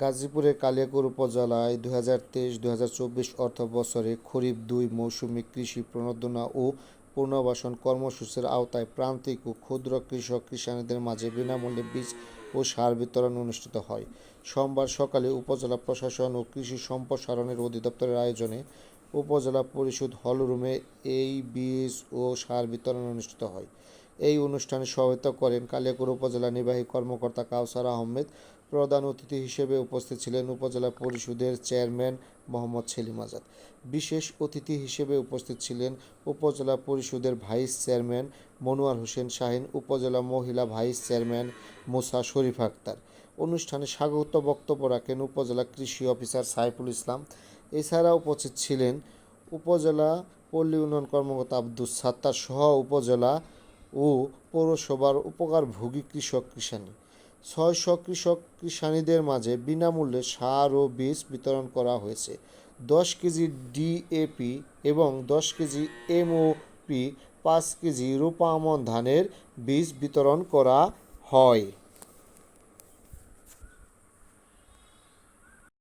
গাজীপুরের কালিয়াকৈর উপজেলায় দুই হাজার তেইশ দুই হাজার চব্বিশ অর্থ বছরে খরিফ দুই মৌসুমী কৃষি প্রণোদনা ও পুনর্বাসন কর্মসূচির আওতায় প্রান্তিক ও ক্ষুদ্র কৃষক কৃষানীদের মাঝে বিনামূল্যে বীজ ও সার বিতরণ অনুষ্ঠিত হয়। সোমবার সকালে উপজেলা প্রশাসন ও কৃষি সম্প্রসারণের অধিদপ্তরের আয়োজনে উপজেলা পরিষদ হলরুমে এই বীজ ও সার বিতরণ অনুষ্ঠিত হয়। এই অনুষ্ঠানে সহায়তা করেন কালিয়াকৈর উপজেলা নির্বাহী কর্মকর্তা কাউসার আহমেদ। প্রধান অতিথি হিসেবে উপস্থিত ছিলেন উপজেলা পরিষদের চেয়ারম্যান মোহাম্মদ সেলিম আজাদ। বিশেষ অতিথি হিসেবে উপস্থিত ছিলেন উপজেলা পরিষদের ভাইস চেয়ারম্যান মনোয়ার হোসেন শাহিন, উপজেলা মহিলা ভাইস চেয়ারম্যান মুসা শরীফ আক্তার। অনুষ্ঠানে স্বাগত বক্তব্য রাখেন উপজেলা কৃষি অফিসার সাইফুল ইসলাম। এছাড়া উপস্থিত ছিলেন উপজেলা পল্লী উন্নয়ন কর্মকর্তা আব্দুস সাত্তার সহ উপজেলা ও পৌরসভার উপকারভোগী কৃষক কৃষাণী ছয়শো কৃষক কৃষাণীদের মাঝে বিনামূল্যে সার ও বীজ বিতরণ করা হয়েছে। দশ কেজি ডিএপি এবং দশ কেজি এমওপি, পাঁচ কেজি রূপামন ধানের বীজ বিতরণ করা হয়।